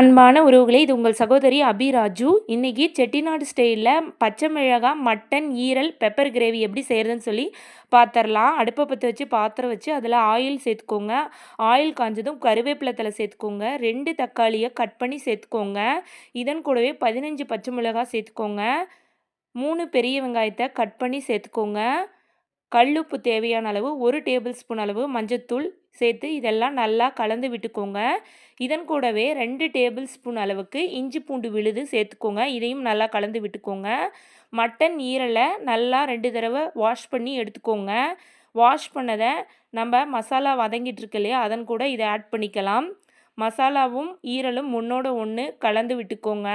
அன்பான உறவுகளே இது உங்கள் சகோதரி அபிராஜு இன்னைக்கு செட்டிநாடு ஸ்டைலில் பச்சை மிளகாய் மட்டன் ஈரல் பெப்பர் கிரேவி எப்படி செய்கிறதுன்னு சொல்லி பார்த்துடலாம் அடுப்பை பற்ற வச்சு பாத்திரம் வச்சு அதில் ஆயில் சேர்த்துக்கோங்க. ஆயில் காஞ்சதும் கருவேப்பிலத்தில் சேர்த்துக்கோங்க. ரெண்டு தக்காளியை கட் பண்ணி சேர்த்துக்கோங்க. இதன் கூடவே பதினஞ்சு பச்சை மிளகாய் சேர்த்துக்கோங்க. மூணு பெரிய வெங்காயத்தை கட் பண்ணி சேர்த்துக்கோங்க. கல்லுப்பு தேவையான அளவு ஒரு டேபிள் ஸ்பூன் அளவு மஞ்சத்தூள் சேர்த்து இதெல்லாம் நல்லா கலந்து விட்டுக்கோங்க. இதன் கூடவே ரெண்டு டேபிள் ஸ்பூன் அளவுக்கு இஞ்சி பூண்டு விழுது சேர்த்துக்கோங்க. இதையும் நல்லா கலந்து விட்டுக்கோங்க. மட்டன் ஈரலை நல்லா ரெண்டு தடவை வாஷ் பண்ணி எடுத்துக்கோங்க. வாஷ் பண்ணதை நம்ம மசாலா வதங்கிட்டு இருக்கு இல்லையா அதன் கூட இதை ஆட் பண்ணிக்கலாம். மசாலாவும் ஈரலும் ஒன்றோட ஒன்று கலந்து விட்டுக்கோங்க.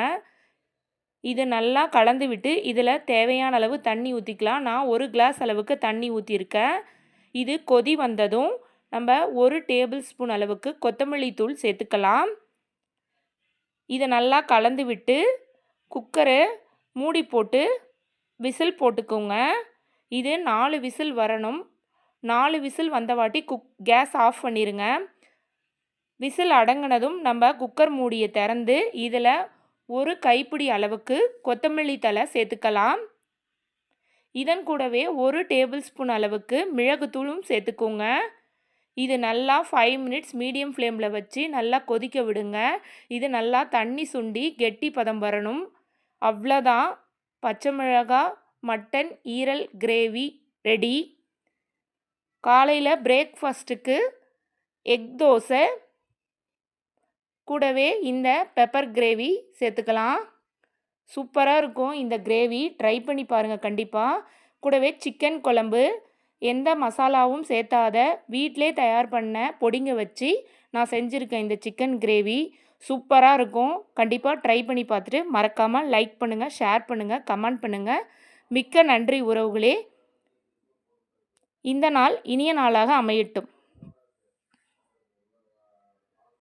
இது நல்லா கலந்து விட்டு இதில் தேவையான அளவு தண்ணி ஊற்றிக்கலாம் நான் ஒரு கிளாஸ் அளவுக்கு தண்ணி ஊற்றிருக்கேன் இது கொதி வந்ததும் நம்ம ஒரு டேபிள் ஸ்பூன் அளவுக்கு கொத்தமல்லி தூள் சேர்த்துக்கலாம். இதை நல்லா கலந்து விட்டு குக்கரை மூடி போட்டு விசில் போட்டுக்கோங்க. இது நாலு விசில் வரணும். நாலு விசில் வந்தவாட்டி குக் கேஸ் ஆஃப் பண்ணிடுங்க விசில் அடங்கினதும் நம்ம குக்கர் மூடியை திறந்து இதில் ஒரு கைப்பிடி அளவுக்கு கொத்தமல்லி தலை சேர்த்துக்கலாம். இதன் கூடவே ஒரு டேபிள் ஸ்பூன் அளவுக்கு மிளகுத்தூளும் சேர்த்துக்கோங்க. இது நல்லா ஃபைவ் மினிட்ஸ் மீடியம் ஃப்ளேமில் வச்சு நல்லா கொதிக்க விடுங்க. இது நல்லா தண்ணி சுண்டி கெட்டி பதம் வரணும். அவ்வளோதான். பச்சை மிளகா மட்டன் ஈரல் கிரேவி ரெடி காலையில் பிரேக்ஃபாஸ்ட்டுக்கு எக் தோசை கூடவே இந்த பெப்பர் கிரேவி சேர்த்துக்கலாம். சூப்பராக இருக்கும் இந்த கிரேவி. ட்ரை பண்ணி பாருங்கள் கண்டிப்பாக கூடவே சிக்கன் குழம்பு. எந்த மசாலாவும் சேர்த்தாத வீட்டிலே தயார் பண்ண பொடிங்க வச்சு நான் செஞ்சுருக்கேன் இந்த சிக்கன் கிரேவி. சூப்பராக இருக்கும். கண்டிப்பாக ட்ரை பண்ணி பார்த்துட்டு மறக்காமல் லைக் பண்ணுங்கள் ஷேர் பண்ணுங்கள் கமெண்ட் பண்ணுங்கள் மிக்க நன்றி உறவுகளே. இந்த நாள் இனிய நாளாக அமையட்டும்.